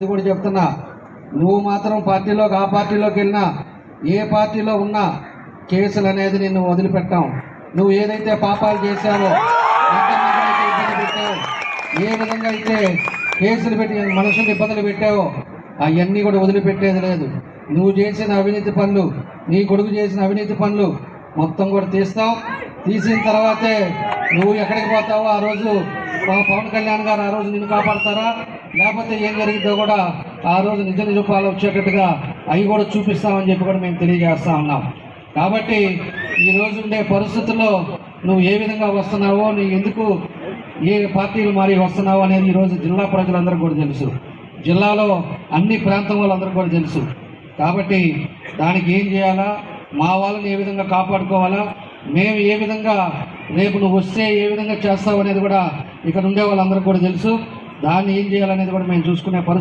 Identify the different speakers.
Speaker 1: కూడా చెప్తున్నా నువ్వు మాత్రం పార్టీలోకి ఆ పార్టీలోకి వెళ్ళినా ఏ పార్టీలో ఉన్నా కేసులు అనేది నిన్ను వదిలిపెట్టాం. నువ్వు ఏదైతే పాపాలు చేశావో ఏ విధంగా అయితే కేసులు పెట్టి మనుషులు ఇబ్బందులు పెట్టావో అవన్నీ కూడా వదిలిపెట్టేది లేదు. నువ్వు చేసిన అవినీతి పనులు నీ కొడుకు చేసిన అవినీతి పనులు మొత్తం కూడా తీస్తాం. తీసిన తర్వాతే నువ్వు ఎక్కడికి పోతావో ఆ రోజు పవన్ కళ్యాణ్ గారు ఆ రోజు నిన్ను కాపాడతారా? లేకపోతే ఏం జరిగిందో కూడా ఆ రోజు నిజ నిరూపాలు వచ్చేటట్టుగా అవి కూడా చూపిస్తామని చెప్పి కూడా మేము తెలియజేస్తా ఉన్నాం. కాబట్టి ఈ రోజు ఉండే పరిస్థితుల్లో నువ్వు ఏ విధంగా వస్తున్నావో నీ ఎందుకు ఏ పార్టీలు మారి వస్తున్నావో అనేది ఈరోజు జిల్లా ప్రజలందరూ కూడా తెలుసు. జిల్లాలో అన్ని ప్రాంతం వాళ్ళందరూ కూడా తెలుసు. కాబట్టి దానికి ఏం చేయాలా? మా వాళ్ళని ఏ విధంగా కాపాడుకోవాలా? మేము ఏ విధంగా రేపు నువ్వు వస్తే ఏ విధంగా చేస్తావు అనేది కూడా ఇక్కడ ఉండే వాళ్ళందరికీ కూడా తెలుసు. దాన్ని ఏం చేయాలనేది కూడా మేము చూసుకునే పరిస్థితి